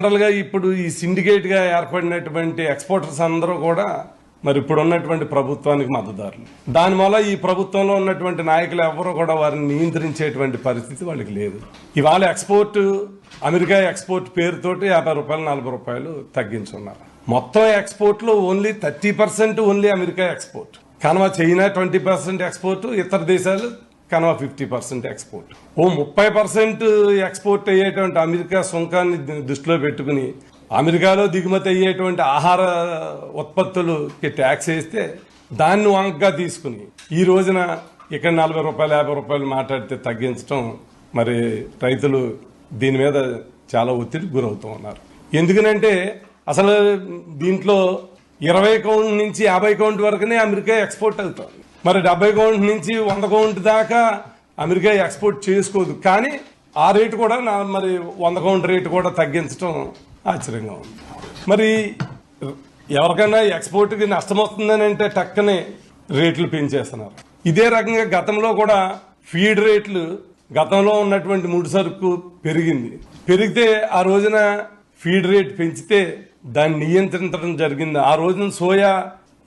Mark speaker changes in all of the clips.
Speaker 1: జనరల్గా ఇప్పుడు ఈ సిండికేట్గా ఏర్పడినటువంటి ఎక్స్పోర్టర్స్ అందరూ కూడా మరి ఇప్పుడు ఉన్నటువంటి ప్రభుత్వానికి మద్దతుదారులు. దానివల్ల ఈ ప్రభుత్వంలో ఉన్నటువంటి నాయకులు ఎవరు కూడా వారిని నియంత్రించేటువంటి పరిస్థితి వాళ్ళకి లేదు. ఇవాళ ఎక్స్పోర్ట్ అమెరికా ఎక్స్పోర్ట్ పేరుతోటి యాభై రూపాయలు నలభై రూపాయలు తగ్గించున్నారు. మొత్తం ఎక్స్పోర్ట్లో only thirty percent only America export Kanuma China twenty percent export ఇతర దేశాలు కనుమ ఫిఫ్టీ పర్సెంట్ ఎక్స్పోర్ట్. ఓ ముప్పై పర్సెంట్ ఎక్స్పోర్ట్ అయ్యేటువంటి అమెరికా సుంకాన్ని దృష్టిలో పెట్టుకుని అమెరికాలో దిగుమతి అయ్యేటువంటి ఆహార ఉత్పత్తులకి ట్యాక్స్ వేస్తే దాన్ని వంకగా తీసుకుని ఈ రోజున ఇక్కడ నలభై రూపాయలు యాభై రూపాయలు మాట్లాడితే తగ్గించడం మరి రైతులు దీని మీద చాలా ఒత్తిడి గురవుతూ ఉన్నారు. ఎందుకనంటే అసలు దీంట్లో ఇరవై కౌంట్ నుంచి యాభై కౌంట్ వరకునే అమెరికా ఎక్స్పోర్ట్ అవుతుంది. మరి డెబ్బై కౌంట్ నుంచి వంద కౌంట్ దాకా అమెరికా ఎక్స్పోర్ట్ చేసుకోదు. కానీ ఆ రేటు కూడా నా మరి వంద కౌంట్ రేటు కూడా తగ్గించడం ఆశ్చర్యంగా ఉంది. మరి ఎవరికైనా ఎక్స్పోర్ట్కి నష్టం వస్తుందని అంటే టక్కనే రేట్లు పెంచేస్తున్నారు. ఇదే రకంగా గతంలో కూడా ఫీడ్ రేట్లు గతంలో ఉన్నటువంటి ముడి సరుకు పెరిగింది. పెరిగితే ఆ రోజున ఫీడ్ రేట్ పెంచితే దాన్ని నియంత్రించడం జరిగింది. ఆ రోజున సోయా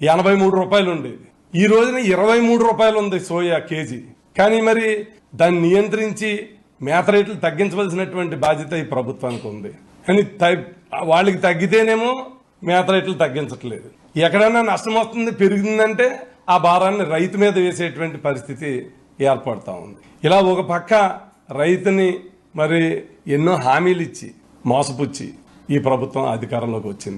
Speaker 1: ఎనభై మూడు రూపాయలు ఉండేది. ఈ రోజున ఇరవై మూడు రూపాయలు ఉంది సోయా కేజీ. కానీ మరి దాన్ని నియంత్రించి మేత రేట్లు తగ్గించవలసినటువంటి బాధ్యత ఈ ప్రభుత్వానికి ఉంది. కానీ వాళ్ళకి తగ్గితేనేమో మేత రేట్లు తగ్గించట్లేదు. ఎక్కడైనా నష్టం వస్తుంది పెరిగిందంటే ఆ భారాన్ని రైతు మీద వేసేటువంటి పరిస్థితి ఏర్పడతా ఉంది. ఇలా ఒక పక్క రైతుని మరి ఎన్నో హామీలు ఇచ్చి మోసపుచ్చి ఈ ప్రభుత్వం అధికారంలోకి వచ్చింది.